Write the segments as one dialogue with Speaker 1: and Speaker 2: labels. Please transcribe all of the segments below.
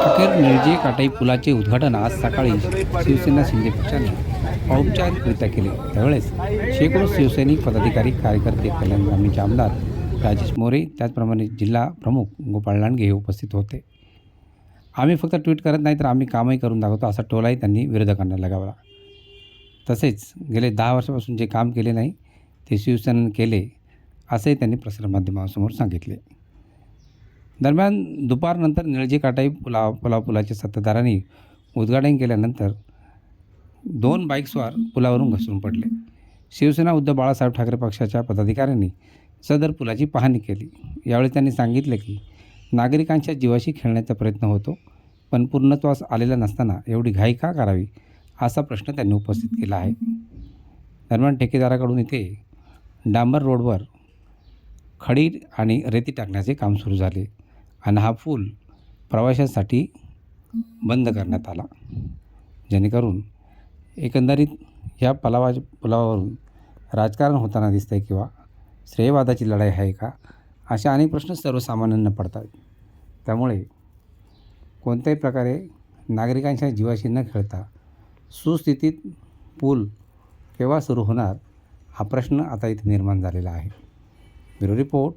Speaker 1: अखेर निळजे काटाई पुलाचे उद्घाटन आज सकाळी शिवसेना शिंदे पक्षाने औपचारिकरित्या केले. त्यावेळेस शेकडो शिवसैनिक पदाधिकारी कार्यकर्ते कल्याण ग्रामीणचे आमदार राजेश मोरे त्याचप्रमाणे जिल्हा प्रमुख गोपाळ लांडगे हे उपस्थित होते. आम्ही फक्त ट्विट करत नाही तर आम्ही कामही करून दाखवतो असा टोलाही त्यांनी विरोधकांना लगावला. तसेच गेले दहा वर्षापासून जे काम केले नाही ते शिवसेनेनं केले असेही त्यांनी प्रसारमाध्यमांसमोर सांगितले. दरम्यान दुपारनंतर निळजी काटाई पुला पुला पुलाच्या सत्ताधाऱ्यांनी उद्घाटन केल्यानंतर दोन बाईकस्वार पुलावरून घसरून पडले. शिवसेना उद्धव बाळासाहेब ठाकरे पक्षाच्या पदाधिकाऱ्यांनी सदर पुलाची पाहणी केली. यावेळी त्यांनी सांगितले की नागरिकांच्या जीवाशी खेळण्याचा प्रयत्न होतो पण पूर्णत्वास आलेला नसताना एवढी घाई का करावी असा प्रश्न त्यांनी उपस्थित केला आहे. दरम्यान ठेकेदाराकडून इथे डांबर रोडवर खडी आणि रेती टाकण्याचे काम सुरू झाले. आणि हा पूल प्रवाशांसाठी बंद करण्यात आला. जेणेकरून एकंदरीत ह्या पलावा पुलावरून राजकारण होताना दिसतं आहे किंवा श्रेयवादाची लढाई आहे का असे अनेक प्रश्न सर्वसामान्यांना पडतात. त्यामुळे कोणत्याही प्रकारे नागरिकांच्या जीवाशी न खेळता सुस्थितीत पूल केव्हा सुरू होणार हा प्रश्न आता इथे निर्माण झालेला आहे. Bureau report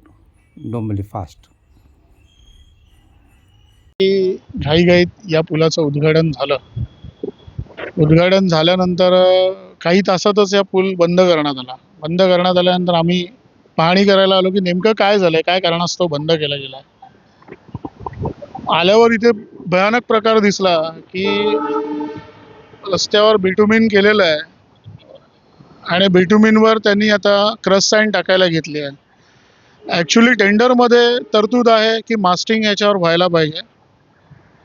Speaker 1: Dombivli fast.
Speaker 2: घाईघाईत या पुलाचं उद्घाटन झालं. उद्घाटन झाल्यानंतर काही तासातच या पूल बंद करण्यात आला. बंद करण्यात आल्यानंतर आम्ही पाहणी करायला आलो की नेमकं काय झालंय? काय कारणास्तव बंद केला गेलाय? आल्यावर इथे भयानक प्रकार दिसला की रस्त्यावर बिटुमिन केलेलं आहे आणि बिटुमिनवर त्यांनी आता क्रस साईन टाकायला घेतली आहे. ॲक्च्युली टेंडरमध्ये तरतूद आहे की मास्टिंग याच्यावर व्हायला पाहिजे.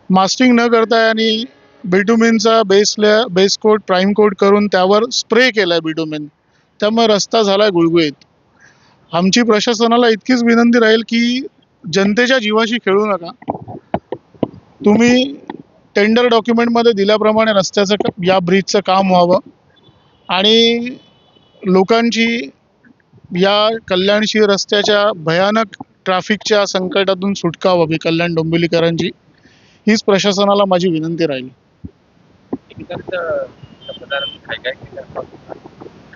Speaker 2: मास्टिंग न करता आणि बिटुमिनचा बेसला बेस कोट प्राईम कोट करून त्यावर स्प्रे केला आहे बिटुमिन. त्यामुळे रस्ता झाला आहे गुळगुळीत. आमची प्रशासनाला इतकीच विनंती राहील की जनतेच्या जीवाशी खेळू नका. तुम्ही टेंडर डॉक्युमेंटमध्ये दिल्याप्रमाणे रस्त्याचं या ब्रिजचं काम व्हावं. आणि लोकांची या कल्याणशी रस्त्याच्या भयानक ट्रॅफिकच्या संकटातून सुटका व्हावी कल्याण डोंबिवलीकरांची. हीच प्रशासनाला माझी विनंती राहील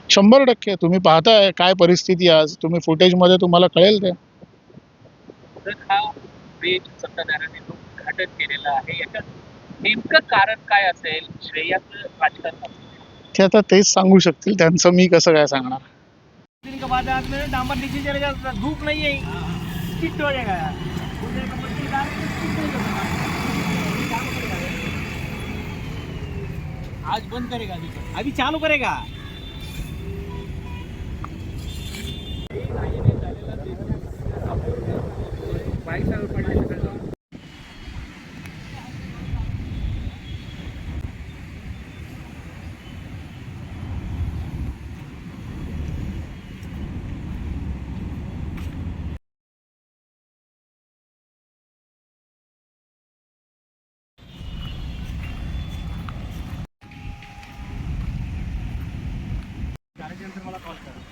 Speaker 2: शंभर टक्के तुम्ही पाहताय काय परिस्थिती आज तुम्ही फुटेजमध्ये तुम्हाला कळेल ते
Speaker 3: नेमकं कारण काय असेल श्रेयाचं
Speaker 2: ते आता तेच सांगू शकतील त्यांचं मी कसं काय सांगणार
Speaker 3: दिन के बाद आज में डांबर नीचे चले जाएगा धूप नहीं है स्किट हो जाएगा यार आज बंद करेगा अभी अभी चालू करेगा। झाल्याच्यानंतर मला कॉल करा.